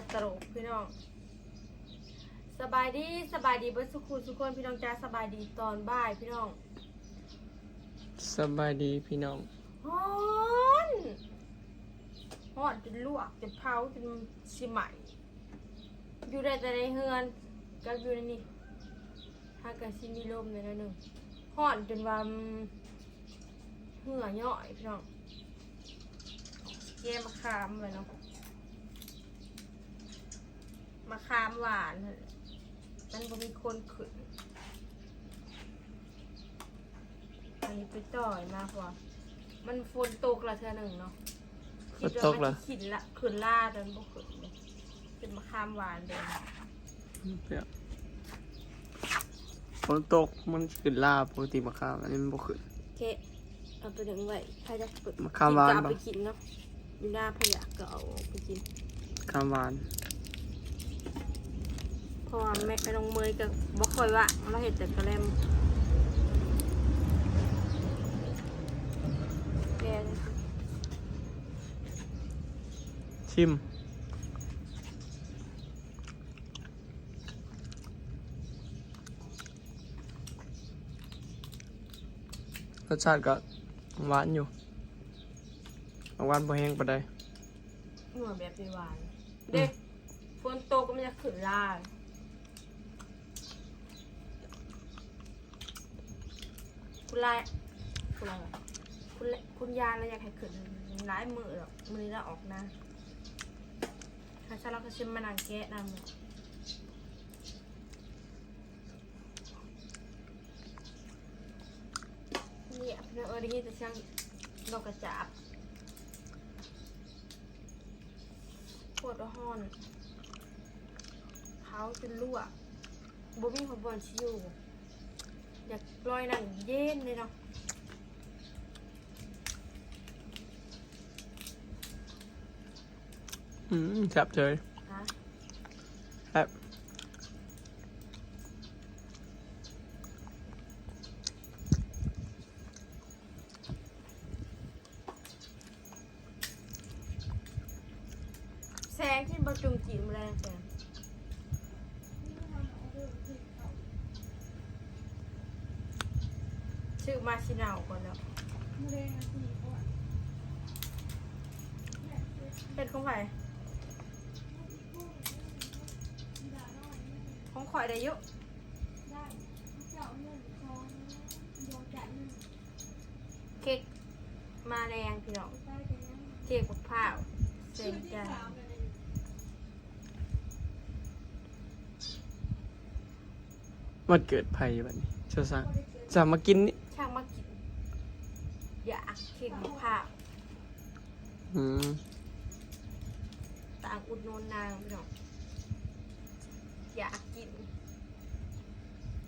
กับตลกพี่น้อง สบายดีสบายดีเบิร์สุขุสุกคนพี่น้องจ้าสบายดีตอนบ่ายพี่น้องสบายดีพี่น้องฮ้อนฮ้อนจนลวกจนเผาจนสิไหมอยู่ได้แต่ในเฮือนก็อยู่ในนี่ถ้าเกิดสิมีลมในนั้นหนึ่งฮ้อนจนว่ามันเหื่อย่อยพี่น้องแย่มาคามเลยเนาะ มาคามหวานนั่นแหละมันบ่มีคนขึ้น อันนี้ไปต่อยมากกว่ามันฝนตกละเธอหนึ่งเนาะฝนตกเหรอ ขินละขืนล่าจนบ่ขืนเลยเป็นมะขามหวานเลยเปรี้ยวฝนตกมันขึ้นลาปกติมะขามอันนี้มันบ่ขึ้น โอเคเอาไปถึงไว้ใครจะเปิดมะขามหวาน กิก็เอาปะไปกินเนาะอยู่หน้าพยาก็เอาไปกิน ขามหวาน เพราะว่าแม่น้องเมยก็บ่ค่อยว่าเราเห็นแต่กระเลมแกเลยสิชิม รสชาติก็หวานอยู่หวานบ่แห้งปานใดหัวแบบเป็นหวาน เด็กฝนตกก็มันจะขืนล่าคุ ลายคุณลายวะคุณคุณยายเราอยากให้ขืนร้ายมือหรอกมือนี้เราออกนะถ้าฉันเราก็ชิมมานังแกะนำเลยเนี่ยพี่องเออได้ยินแต่เสียงนกกระจาบปวดห้อนเท้าจนรั่วบ่มีความบอลชิว ลอยหนังเย็นเลยเนาะอืมแซ่บเฉยฮะแซ่บแซงที่ประจุมจีมแรงแซงชื่ อมาชินาวก่อนแล้วเป็นของใครของข่อยได้อยุเค้กมาแรงพี่น้องเค้กมะพร้าวเซ็นจันมันเกิดภัยบัดนี้เจ้าซังจะมากินนี่ช่างมากิน อยากเค้กมะพร้าวอืมต่างอุดหนูนนางพี่น้องอยากกิน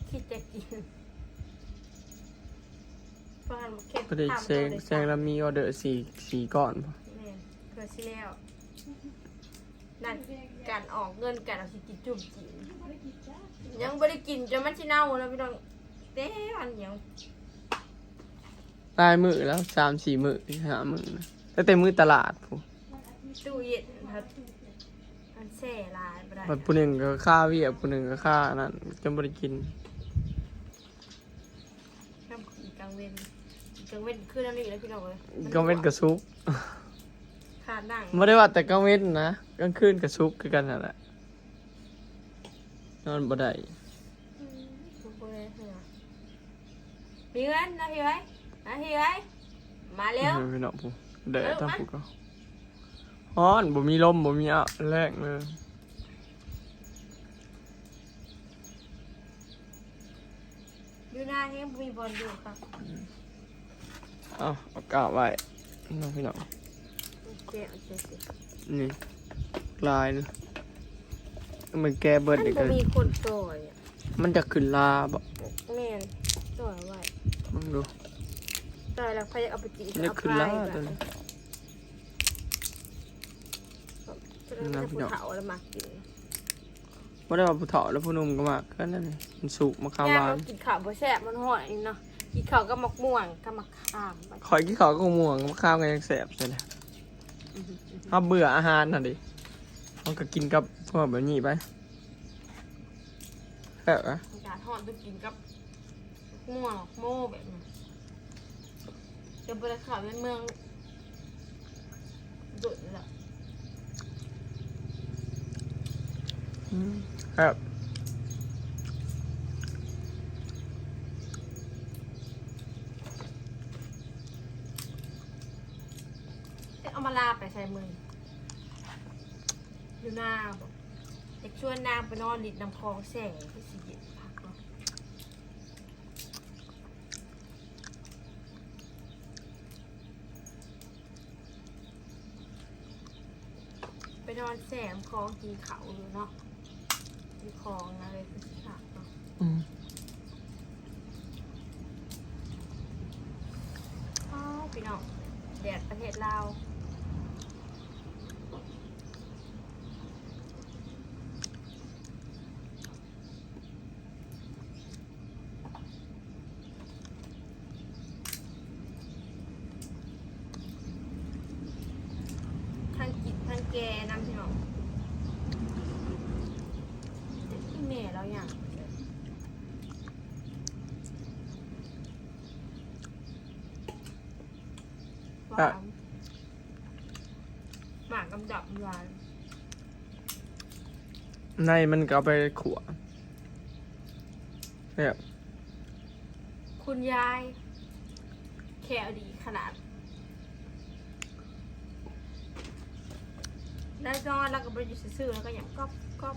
คิดจะกินฟังเค้กก็ได้ทำแซงตัวแซงแล้วมีออเดอร์สี่สี่ก้อนพอแม่นเพื่อสิแล้วนั่นการออกเงินการเอาสิกินจุ่มจีนยังไม่ได้กินจนมันชิเน่าแล้วพี่น้องเต้อันยัง ลายมือแล้วสามสี่มือห้ามือนะแล้วแต่มือตลาดผู้ตู้เย็นครับมันแช่ลายไม่ได้มันผู้หนึ่งก็ค่าเวียผู้หนึ่งก็ค่านั่นจนบ่ได้กินน้ำขีกลางเว้นกลางเว้นขึ้นแล้วนี่แล้วพี่น้องเลยมัก็เว้นกระซุกขาดนั่งไม่ได้ว่าแต่ก็เว้นนะกลางคืนกระซุกคือกันนั่นแหละนอนบ่ได้ ทุกคนเลยเหรอมีเงินนะพี่ไว้ นะพี่ไว้มาเร็วพี่น้องผู้เดดเร็วทั้งมาผู้ก็ฮ้อนบ่มีลมบ่มีอะแรงเลยอยู่หน้านี้มีบอลอยู่ครับเอาเอากาไว้น้องพี่น้องโอเคโอเคโอเคนี่ลายนะมันแก้เบิมัดนอีกบ่เลยมีคนต่อยอะมันจะขึ้นลาบ่แม่นต่อยไว้มึงดู ต่อยแล้วพยายเอาไปจีนี่เอาคือไปลาแบตัวบนี้ จะได้ผู้เฒ่าแล้วมากินบ่ได้ว่าผู้เฒ่าแล้วผู้หนุ่มก็มากก็นั่นนี่มันสุกมะขามย่าหวานมันกินข้าวบ่แซ่บมันห่อยเนาะกินข้าวก็มักม่วงก็มักขามไปข่อยกินข้าวก็ม่วงมะขามก็ยังแสบใช่ไหมถ้าเบื่ออาหารน่ะดิเขาก็กินกับพวกแบบนี้ไปเอออากาศร้อนต้องกินกับม่วงโม่แบบนี้ จะไปข่าวในเมืองดุดเลยอืมครับเอามาลาไปใส่มืออยู่หน้าบอกเด็กชวนนางไปนอนดิดน้ำคลองแสงที่สีเย็นพักเนาะไปนอนแสงคลองกินเขาอยู่เนาะมีคลองอะไรคือสิขาเนาะอืมอ้าวพี่น้องแดดประเทศลาวทั้งกินทั้ง แกน้ำพี่น้องที่แม่เราอย่างหวานหมากกำจับหวานในมันก็เอาไปขัวแบบคุณยาย แค่ดีขนาด ได้นอนแล้วก็บริจุซื่อแล้วก็อย่างก๊อบก๊อบ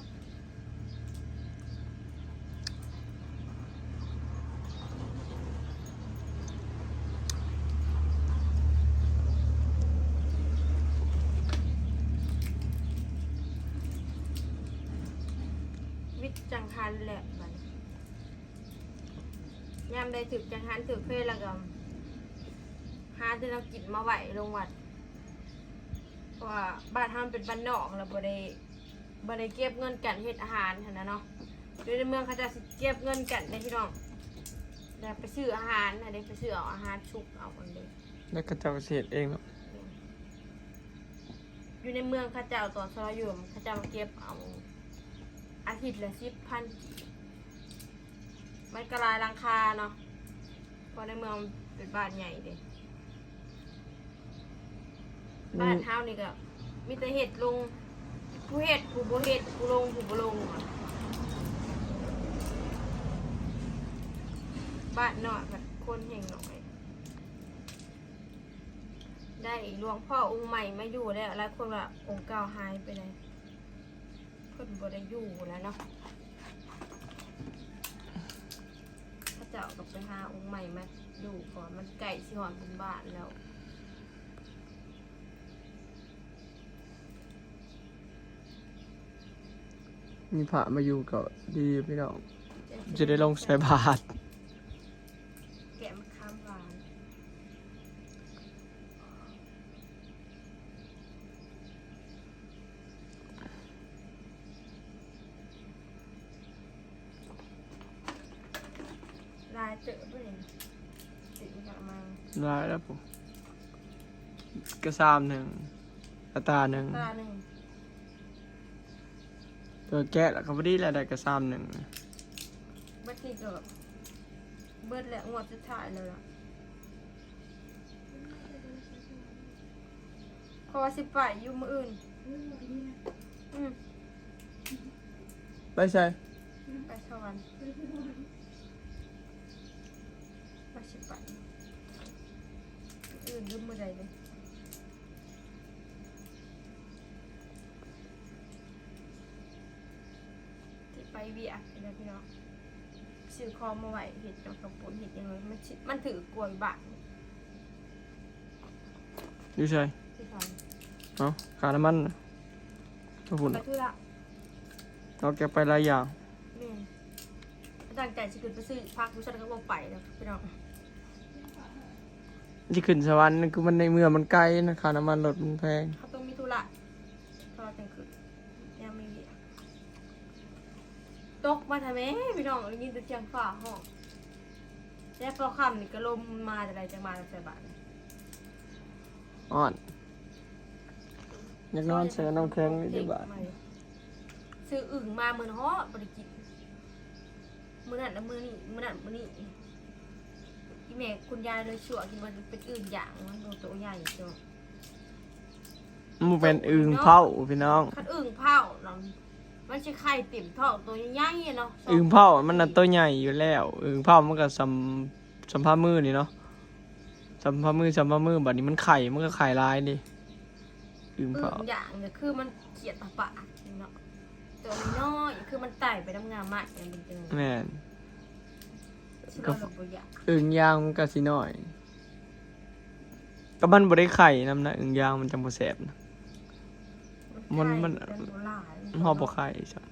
วิจังหันแหละมันยามใดถึกจังหันถึกเพลแล้วก็หาที่เรากินมาไหวลงวัด เพราะว่าบ้านทำเป็นบ้านนอกแล้วบ่ได้บ่ได้เก็บเงินกันเฮ็ดอาหารหั่นนะเนาะอยู่ในเมืองเขาจะสิเก็บเงินกันได้พี่น้องแล้วไปซื้ออาหารน่ะได้ไปซื้อเอาอาหารชุกเอาอันเด้แล้วก็เจ้าเสียเองเนาะอยู่ในเมืองเขาเจ้าตอนซอยอยู่เขาเจ้ามาเก็บเอาอาทิตย์ละสิบพันมันกระลายราคาเนาะเพราะในเมืองมันเป็นบ้านใหญ่เด้ บ้านเฮานี่ก็มีแต่เห็ดลง ผู้เห็ดผู้บ่เห็ดผู้ลงผู้บ่ลงอะบ้านนอกแบบคนแห่งหน่อย ได้หลวงพ่อองค์ใหม่มาอยู่แล้วหลายคนว่าองค์เก่าหายไปไหนเพิ่นบ่ได้อยู่แล้วเนาะพระเจ้ากับไปหาองค์ใหม่มาอยู่ก่อนมันไก่สิหอนบุญบานแล้ว มีพระมาอยู่ก็ดีพี่น้อง จะได้ลงใส่บาตรแกะมะขามหวานลายเจอเพื่อนติดกลับมาได้แล้วผมกระซามหนึ่งกระตาหนึ่ง ตาหนึ่ง ตัวแกะแล้วก็พอดีแล้วได้กระซามหนึ่งบัดนี้ก็เบิดแล้วงวดสุดท้ายเลยล่ะเพอสิไปอยู่มืออื่น อืมไปใช่ไปสวรรค์มาสิไปมื้ออื่นลืมมือใดเลย เวียกนะพี่น้องซื้อคอมาไหวเห็ดจังกระปุนเห็ดยังไงมันสิมันถือกลวยบาทอยู่ใช่ที่ทอนเนาะขาน้ำมันกระปุ่นไปทุระเราแกไปหลายอย่างแม่นตั้งใจจะขึ้นไปซื้อพักผู้ชายก็บอกไปแล้วพี่น้องที่ขึ้นสวรรค์นั่นคือมันในเมืองมันไกลนะขาน้ำมันรถมันแพงเขาต้องมีธุระพอจังขึ้นยังไม่มี ตกมาทำไมพี่น้องได้ยินแต่เสียงฝ่าห้องแล้วพอค่ำนี่ก็ลมมาแต่ไรจะมาแต่ใส่บาทอ่อนอยากนอนเสือน้ำแข็งนี่ดีกว่าซื้ออึ่งมาเหมือนฮอดบริกิตมื้อนั้นนะมื้อนี้มื้อนั้นมื้อนี้อีแม่คุณยายเลยชั่วกินมันเป็นอื่นอย่างมันโดนตัวใหญ่จ้ะมันเป็นอึงเผาพี่น้องคันอึ่งเผาเนาะ มันจะไข่ติ่มทองตัวใหญ่ๆเนาะอึงเผามันน่ะตัวใหญ่อยู่แล้ว อึงเผามันก็สัมสัมภามือนี่เนาะสัมภามือสัมภามือบัดนี้มันไข่มันก็ไข่ลายดิอึงอึ่เผา งอย่างเนี่ยคือมันเกลียดตะปะเนาะตัวน้อยๆคือมันไต่ไปน้ำงามมากอย่างเป็นจังแม่นชิเราแบบบ่อยากอึงยางมันก็สิน้อย ก็มันบ่ได้ไข่นำนะอึงยางมันจังบ่แซ่บนะ มันมันไข่เป็โบราณมันฮอบ่ไข่ใช่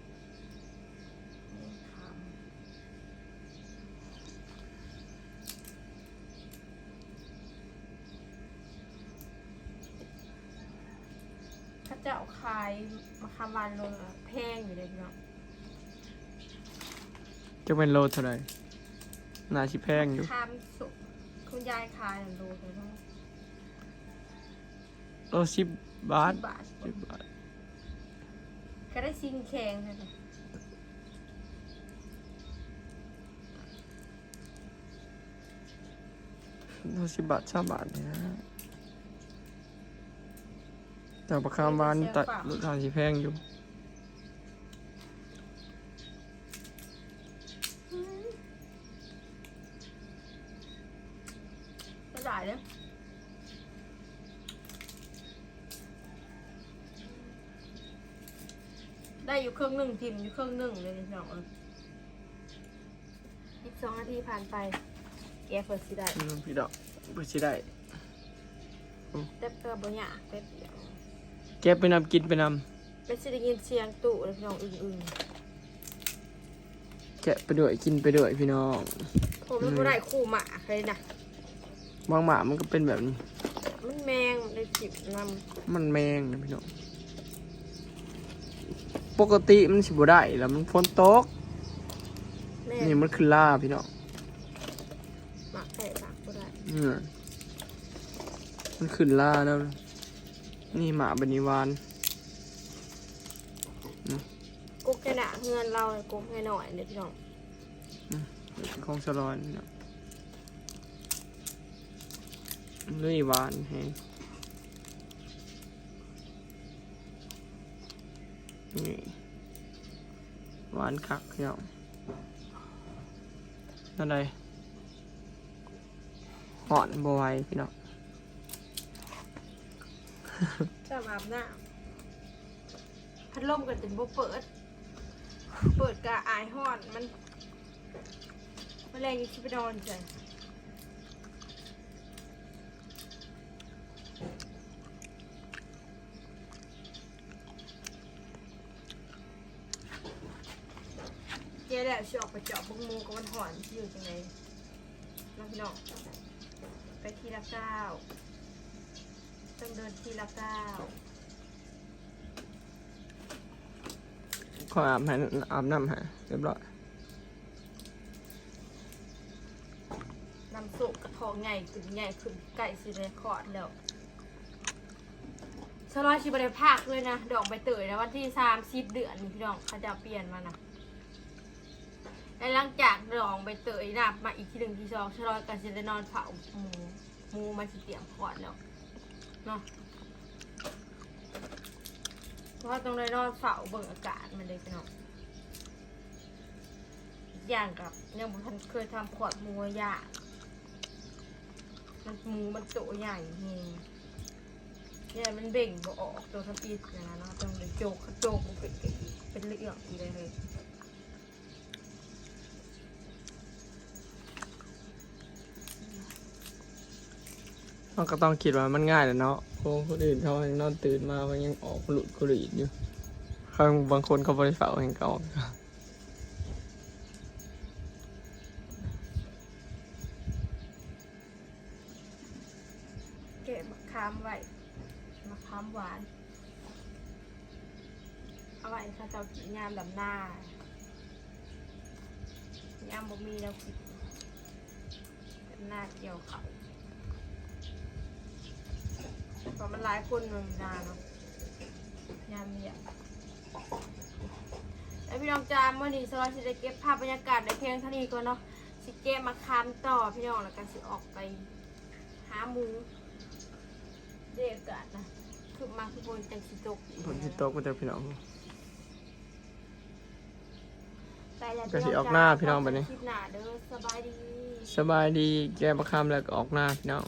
ถ้าจะเอาขายมาคำวันโลละแพงอยู่เลยพี่น้องจะเป็นโลเท่าไหร่น่าสิแพงอยู่คำสุกคุณยายขายโลเลยเนาะโล10บาทสิบบาท10บาท ก็ได้ซิงแข็งเลยนะโล10บาท20บาทนี่นะแต่ประคามบ้านนี่ตัดรถทางสิแพงอยู่ก็ได้เลย ได้อยู่เครื่องหนึ่งทิมอยู่เครื่องหนึ่งเลยพี่น้องเอออีกสองนาทีผ่านไป แกเฟิร์สสิได้ อืมพี่ดอกเพื่อสิได้ เต็บเตอร์บนหยาเป็ดเดียวเก็บไปนำกินไปนเป็ดสิได้ยินเสียงตู่เลยพี่น้องอึ้งอึ้งำแกะไปด้วยกินไปด้วยพี่น้องๆผมมันบ่ได้คู่หมาเลยนะบางหมามันก็เป็นแบบนี้มันแมงในจิบนมันแมงนะพี่น้อง ปกติมันสิบ่ได้แล้วมันฝนตกำแม่นี่มันคือล่าพี่น้องหมักแต่หมักบ่ได้อืมมันขึ้นล่าแล้ว นี่หมาบันิวานกุ๊กแค่หนาเงินเราเลยกุ๊กแค่หน่อยเนี่ยพี่น้องของสลอนพี่น้องลุยวานแฮง นี่หวานคักพี่น้องนั่นใดหอนบวายพี่น้องจะอาบน้ำพัดลมกันจนบ่เปิด เปิดกะอายหอนมันมันแรงยิ่งที่ไปนอนจ้ะ จ๊แหละชออกไปเจาะบุกมูกับมันหอนที่อยู่ตรงไหนน้องพี่น้องไปทีละเก้าต้องเดินทีละเก้าขออาบให้อาบน้ำให้เรียบร้อยน้ำสุกกระทองใหญ่ขึ้นใหญ่ขึ้นไก่สิเลยคอดแล้วสลอยชิบะได้ภาคเลยนะ ดอกใบเตยนะวันที่สามสิบเดือนนี่พี่น้องเขาจะเปลี่ยนมานะ และหลังจากดอกใบเตยนับมาอีกที่หนึ่งที่สองสลอยกันจะได้นอนเผาหมูหมูมันจะเตรียมคอดแล้วเนาะเพราะต้องได้นอนเฝ้าเบิ่งอากาศมันเลยพี่น้องอีกอย่างกับยังบ่ทันเคยทำขอดหมูยากมันหมูมันโตใหญ่เฮงเนี่ยมันเบ่งบ่ออกตัวทับอีกอย่างนั้นเนาะต้องเลยโจกโจกมันเป็นกะอีเป็นเรื่องอีกเลยเลย มันก็ต้องคิดว่ามันง่ายแหละเนาะเพราะคนอื่นเขายังนอนตื่นมาเขายังออกหลุดกุหลีดอยู่เขาบางคนเขาบริฝ่าเองเขาออกเก็บมะขามไว้มะขามหวานเอาไว้ถ้าเจ้ากินยามดำหน้ายามบ่มีแล้วกินดำหน้าเกี่ยวเขา เพราะมันหลายคนมันนานเนาะามเนี่ยแล้วพี่น้องจามเมื่อนี้สวัสดีจะเก็บภาพบรรยากาศในเพียงเท่านี้ก่อนเนาะสิเก็บมาคามต่อพี่น้องแล้วก็สิออกไป หาหมูเด็กอากาศนะคือมาคือบนจังสิตกผลที่ตกก็จะพี่น้อง ไปแล้วก็สิออกหน้าพี่น้องบัดนี้ คลิปหน้าเด้อสบายดี สบายดีแก้ประคำแล้วก็ออกหน้าพี่น้อง